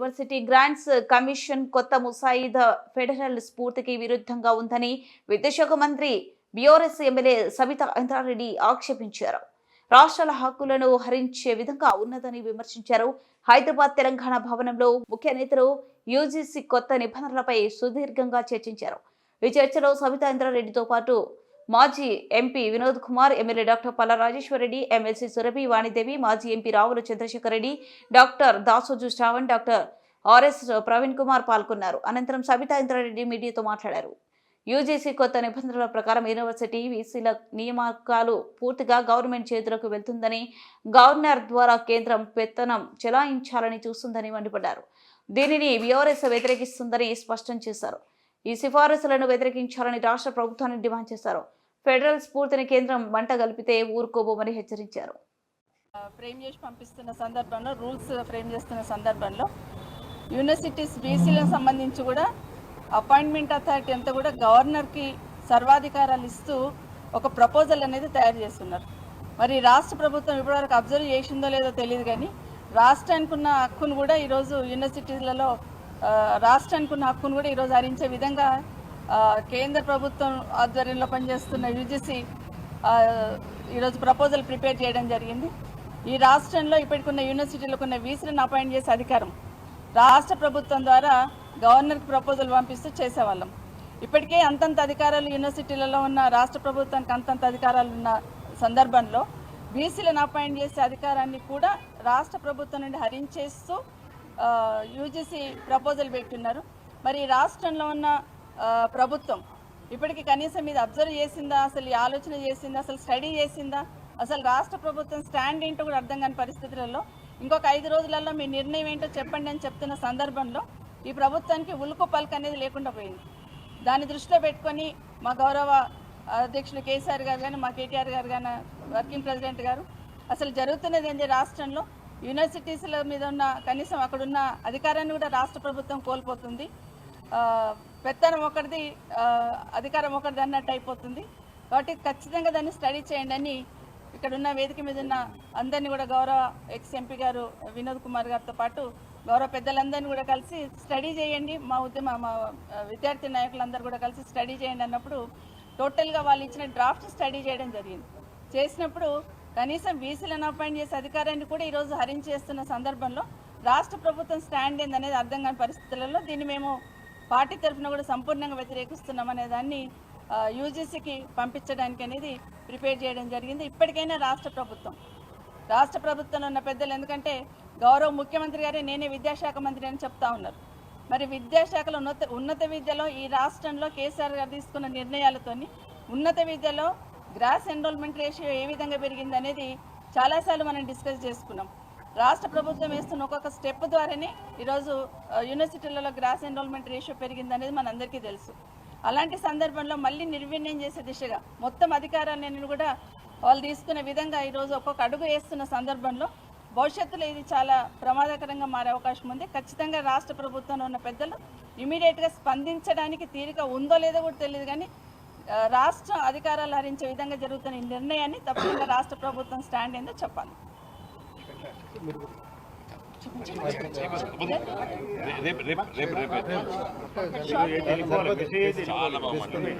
University grants commission కొత్త ముసాయిదా federal స్ఫూర్తికి విరుద్ధంగా ఉందని విద్యాశాఖ మంత్రి బిఆర్ఎస్ ఎమ్మెల్యే సబితా ఇంద్రారెడ్డి ఆక్షేపించారు. రాష్ట్రాల హక్కులను హరించే విధంగా ఉన్నదని విమర్శించారు. హైదరాబాద్ తెలంగాణ భవనంలో ముఖ్య నేతలు యూజీసీ కొత్త నిబంధనలపై సుదీర్ఘంగా చర్చించారు. ఈ చర్చలో సబితా ఇంద్రారెడ్డితో పాటు మాజీ MP Vinod Kumar MLA doctor Palla Rajeshwara Reddy MLC Surabhi Vanidevi మాజీ MP Ravula Chandrashekar Reddy doctor Dasoju Shravan doctor RS Praveen Kumar పాల్గొన్నారు. అనంతరం సబితా ఇంద్రారెడ్డి మీడియాతో మాట్లాడారు. యూజీసీ కొత్త నిబంధనల ప్రకారం యూనివర్సిటీ వీసీల నియామకాలు పూర్తిగా గవర్నమెంట్ చేతులకు వెళ్తుందని గవర్నర్ ద్వారా కేంద్రం పెత్తనం చెలాయించాలని చూస్తుందని మండిపడ్డారు. దీనిని బీఆర్ఎస్ వ్యతిరేకిస్తుందని స్పష్టం చేశారు. ఈ సిఫారసులను వ్యతిరేకించాలని రాష్ట్ర ప్రభుత్వాన్ని డిమాండ్ చేశారు. ఫెడరల్ స్ఫూర్తిని కేంద్రం మంట కలిపితే ఊరుకోబోమని హెచ్చరించారు. ఫ్రేమ్ చేసి పంపిస్తున్న సందర్భంలో రూల్స్ ఫ్రేమ్ చేస్తున్న సందర్భంలో యూనివర్సిటీస్ బీసీలకు సంబంధించి కూడా అపాయింట్మెంట్ అథారిటీ అంతా కూడా గవర్నర్కి సర్వాధికారాలు ఇస్తూ ఒక ప్రపోజల్ అనేది తయారు చేస్తున్నారు. మరి రాష్ట్ర ప్రభుత్వం ఇప్పటివరకు అబ్జర్వ్ చేసిందో లేదో తెలియదు కానీ రాష్ట్రానికి ఉన్న హక్కును కూడా ఈరోజు యూనివర్సిటీలలో రాష్ట్రానికి ఉన్న హక్కును కూడా ఈరోజు హరించే విధంగా కేంద్ర ప్రభుత్వం ఆధ్వర్యంలో పనిచేస్తున్న యూజీసీ ఈరోజు ప్రపోజల్ ప్రిపేర్ చేయడం జరిగింది. ఈ రాష్ట్రంలో ఇప్పటికున్న యూనివర్సిటీలకు ఉన్న వీసీలను అపాయింట్ చేసే అధికారం రాష్ట్ర ప్రభుత్వం ద్వారా గవర్నర్కి ప్రపోజల్ పంపిస్తూ చేసేవాళ్ళం. ఇప్పటికే అంతంత అధికారాలు యూనివర్సిటీలలో ఉన్న రాష్ట్ర ప్రభుత్వానికి అంతంత అధికారాలు ఉన్న సందర్భంలో బీసీలను అపాయింట్ చేసే అధికారాన్ని కూడా రాష్ట్ర ప్రభుత్వం నుండి హరించేస్తూ యూజీసీ ప్రపోజల్ పెట్టున్నారు. మరి రాష్ట్రంలో ఉన్న ప్రభుత్వం. ఇప్పటికి కనీసం ఇది అబ్జర్వ్ చేసిందా? అసలు ఈ ఆలోచన చేసిందా? అసలు స్టడీ చేసిందా? అసలు రాష్ట్ర ప్రభుత్వం స్టాండ్ ఏంటో కూడా అర్థం కాని పరిస్థితులలో ఇంకొక ఐదు రోజులలో మీ నిర్ణయం ఏంటో చెప్పండి అని చెప్తున్న సందర్భంలో ఈ ప్రభుత్వానికి ఉలుకు పలుకు అనేది లేకుండా పోయింది. దాన్ని దృష్టిలో పెట్టుకొని మా గౌరవ అధ్యక్షులు కేసీఆర్ గారు కానీ మా కేటీఆర్ గారు కానీ వర్కింగ్ ప్రెసిడెంట్ గారు అసలు జరుగుతున్నది ఏంటి రాష్ట్రంలో? యూనివర్సిటీస్ల మీద ఉన్న కనీసం అక్కడున్న అధికారాన్ని కూడా రాష్ట్ర ప్రభుత్వం కోల్పోతుంది. పెత్తనం ఒకటిది అధికారం ఒకటిది అన్నట్టు అయిపోతుంది. కాబట్టి ఖచ్చితంగా దాన్ని స్టడీ చేయండి అని ఇక్కడ ఉన్న వేదిక మీద ఉన్న అందరినీ కూడా గౌరవ ఎక్స్ ఎంపీ గారు వినోద్ కుమార్ గారితో పాటు గౌరవ పెద్దలందరినీ కూడా కలిసి స్టడీ చేయండి. మా ఉద్యమ మా విద్యార్థి నాయకులందరూ కూడా కలిసి స్టడీ చేయండి అన్నప్పుడు టోటల్గా వాళ్ళు ఇచ్చిన డ్రాఫ్ట్ స్టడీ చేయడం జరిగింది. చేసినప్పుడు కనీసం బీసీలను అపాయింట్ చేసే అధికారాన్ని కూడా ఈరోజు హరించేస్తున్న సందర్భంలో రాష్ట్ర ప్రభుత్వం స్టాండ్ ఏందనేది అర్థం కాని పరిస్థితులలో దీన్ని మేము పార్టీ తరఫున కూడా సంపూర్ణంగా వ్యతిరేకిస్తున్నాం అనే దాన్ని యూజీసీకి పంపించడానికి అనేది ప్రిపేర్ చేయడం జరిగింది. ఇప్పటికైనా రాష్ట్ర ప్రభుత్వం. రాష్ట్ర ప్రభుత్వంలో ఉన్న పెద్దలు ఎందుకంటే గౌరవ ముఖ్యమంత్రి గారే నేనే విద్యాశాఖ మంత్రి అని చెప్తా ఉన్నారు. మరి విద్యాశాఖలో ఉన్నత ఉన్నత విద్యలో ఈ రాష్ట్రంలో కేసీఆర్ గారు తీసుకున్న నిర్ణయాలతోని ఉన్నత విద్యలో గ్రాస్ ఎన్రోల్మెంట్ రేషియో ఏ విధంగా పెరిగింది అనేది చాలాసార్లు మనం డిస్కస్ చేసుకున్నాం. రాష్ట్ర ప్రభుత్వం వేస్తున్న ఒక్కొక్క స్టెప్ ద్వారానే ఈరోజు యూనివర్సిటీలలో గ్రాస్ ఎన్రోల్మెంట్ రేషియో పెరిగింది అనేది మనందరికీ తెలుసు. అలాంటి సందర్భంలో మళ్ళీ నిర్వీణ్యం చేసే దిశగా మొత్తం అధికారాన్ని కూడా వాళ్ళు తీసుకునే విధంగా ఈరోజు ఒక్కొక్క అడుగు వేస్తున్న సందర్భంలో భవిష్యత్తులో ఇది చాలా ప్రమాదకరంగా మారే అవకాశం ఉంది. ఖచ్చితంగా రాష్ట్ర ప్రభుత్వంలో ఉన్న పెద్దలు ఇమీడియట్గా స్పందించడానికి తీరిక ఉందో లేదో కూడా తెలియదు కానీ రాష్ట్ర అధికారాలు హరించే విధంగా జరుగుతున్న ఈ నిర్ణయాన్ని తప్పకుండా రాష్ట్ర ప్రభుత్వం స్టాండ్ ఏందో చెప్పాలి. రేపు రేపు రేపు రేపు. చాలా బాగుంది.